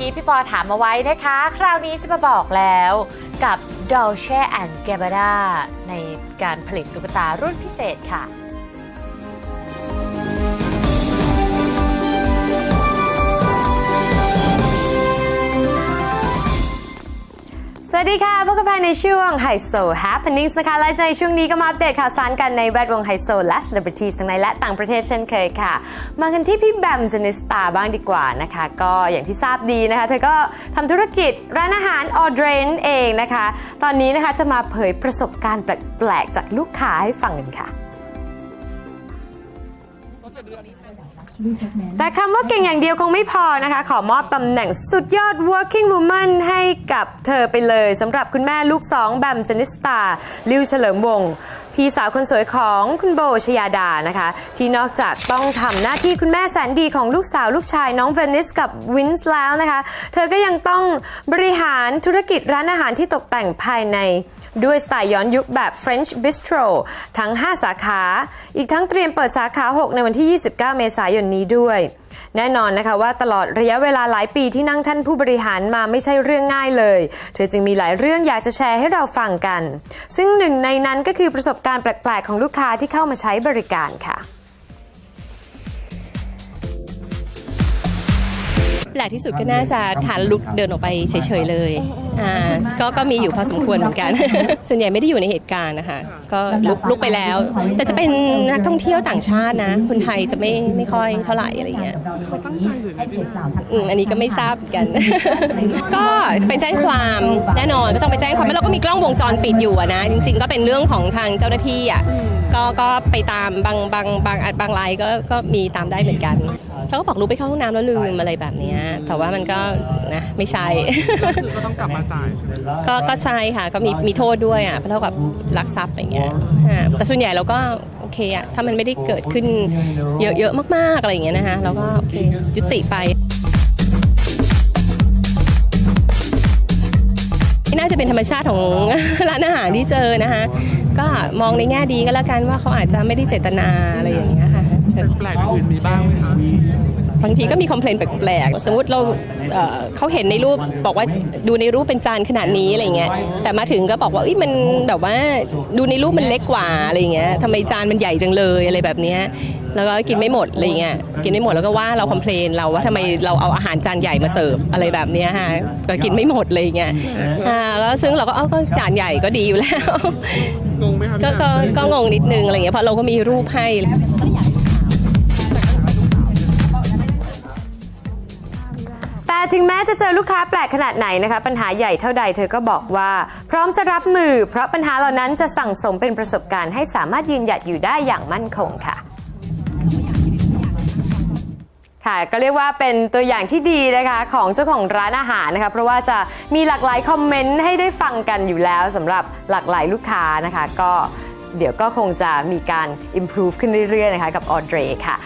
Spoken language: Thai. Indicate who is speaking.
Speaker 1: ที่พี่ปอถามมาไว้นะคะ คราวนี้จะมาบอกแล้วกับ Dolce and Gabbana ในการผลิตตุ๊กตารุ่นพิเศษค่ะ
Speaker 2: สวัสดีค่ะพบกันภายในช่วงไฮโซ Happenings นะคะ และในช่วงนี้ก็มาอัปเดตข่าวสารกันในแวดวงไฮโซและ Celebrities ทั้งในและต่างประเทศเช่นเคยค่ะ มากันที่พี่แบมจนิสตาบ้างดีกว่านะคะ ก็อย่างที่ทราบดีนะคะ เธอก็ทำธุรกิจร้านอาหารออเดรนเองนะคะ ตอนนี้นะคะจะมาเผยประสบการณ์แปลกๆ จากลูกค้าให้ฟังกันค่ะ แต่คำว่าเก่งอย่างเดียวคงไม่พอนะคะ ขอมอบตำแหน่งสุดยอด working woman ให้กับเธอไปเลยสำหรับคุณแม่ลูกสองแบมจนิสตา ลิวเฉลิมวงศ์พี่สาวคนสวยของคุณโบชยาดานะคะ ที่นอกจากต้องทำหน้าที่คุณแม่แสนดีของลูกสาวลูกชายน้องเวนิสกับวินส์แล้วนะคะ เธอก็ยังต้องบริหารธุรกิจร้านอาหารที่ตกแต่งภายใน ด้วยสไตล์ย้อนยุคแบบ French Bistro ทั้ง 5 สาขา อีกทั้งเตรียมเปิดสาขา 6 ในวันที่ 29 เมษายนนี้ด้วย แน่นอนนะคะว่าตลอดระยะเวลาหลายปีที่นั่งท่านผู้บริหารมาไม่ใช่เรื่องง่ายเลย เธอจึงมีหลายเรื่องอยากจะแชร์ให้เราฟังกัน ซึ่งหนึ่งในนั้นก็คือประสบการณ์แปลกๆของลูกค้าที่เข้ามาใช้บริการค่ะ
Speaker 3: แปลกที่สุดก็น่าจะทานลุกเดินออกไปเฉยๆเลยอ่าก็ก็มีอยู่พอสมควรเหมือนกัน ส่วนใหญ่ไม่ได้อยู่ในเหตุการณ์นะคะก็ลุกลุกไปแล้ว แต่จะเป็นนักท่องเที่ยวต่างชาตินะ คนไทยจะไม่ไม่ค่อยเท่าไหร่อะไรเงี้ยอืมอันนี้ก็ไม่ทราบเหมือนกัน ก็ไปแจ้งความแน่นอนก็ต้องไปแจ้งความแล้วเราก็มีกล้องวงจรปิดอยู่อะนะ จริง ๆ ก็เป็นเรื่องของทางเจ้าหน้าที่อะก็ก็ไปตามบางบางบางอัดบางรายก็ก็มีตามได้เหมือนกันเขาก็บอกรู้ไปเข้าห้องน้ำแล้วลืมอะไรแบบเนี้ยแต่ว่ามันก็นะไม่ใช่
Speaker 4: คือก็ต้องกลับมาจ่ายใช่ไหม
Speaker 3: ก็ก็ใช่ค่ะก็มีมีโทษด้วยอะเท่ากับลักทรัพย์อย่างเงี้ยฮะแต่ส่วนใหญ่เราก็โอเคอะถ้ามันไม่ได้เกิดขึ้นเยอะๆมากๆอะไรอย่างเงี้ยนะคะเราก็โอเคยุติไปน่าจะเป็นธรรมชาติของ ร้านอาหารที่เจอนะคะก็มองในแง่ดีก็แล้วกันว่าเขาอาจจะไม่ได้เจตนาอะไรอย่างเงี้ยค่ะ
Speaker 4: แปลกอย่างอื่นมีบ้างไหมคะ
Speaker 3: บางทีก็มีคอมเพลนแปลกๆ สมมติเราเอ่อเขาเห็นในรูปบอกว่าดูในรูปเป็นจานขนาดนี้อะไรเงี้ย แต่มาถึงก็บอกว่าเอ้ยมันแบบว่าดูในรูปมันเล็กกว่าอะไรเงี้ยทำไมจานมันใหญ่จังเลยอะไรแบบเนี้ยแล้วก็กินไม่หมดอะไรเงี้ย กินไม่หมดแล้วก็ว่าเราคอมเพลนเราว่าทำไมเราเอาอาหารจานใหญ่มาเสิร์ฟอะไรแบบเนี้ยฮะ ก็กินไม่หมดเลยเงี้ย อ่า แล้วซึ่งเราก็เอ้าก็จานใหญ่ก็ดีอยู่แล้ว
Speaker 4: งงไหมคะ
Speaker 3: ก็ก็ก็งงนิดนึงอะไรเงี้ยเพราะเราก็มีรูปให้
Speaker 2: แต่ ถึงแม้จะเจอลูกค้าแปลกขนาดไหนนะคะ ปัญหาใหญ่เท่าใดเธอก็บอกว่า พร้อมจะรับมือ เพราะปัญหาเหล่านั้นจะสั่งสมเป็นประสบการณ์ให้สามารถยืนหยัดอยู่ได้อย่างมั่นคงค่ะค่ะก็เรียกว่าเป็นตัวอย่างที่ดีนะคะของเจ้าของร้านอาหารนะคะเพราะว่าจะมีหลากหลายคอมเมนต์ให้ได้ฟังกันอยู่แล้วสำหรับหลากหลายลูกค้านะคะ ก็เดี๋ยวก็คงจะมีการ improve ขึ้นเรื่อยๆนะคะกับออเดรค่ะ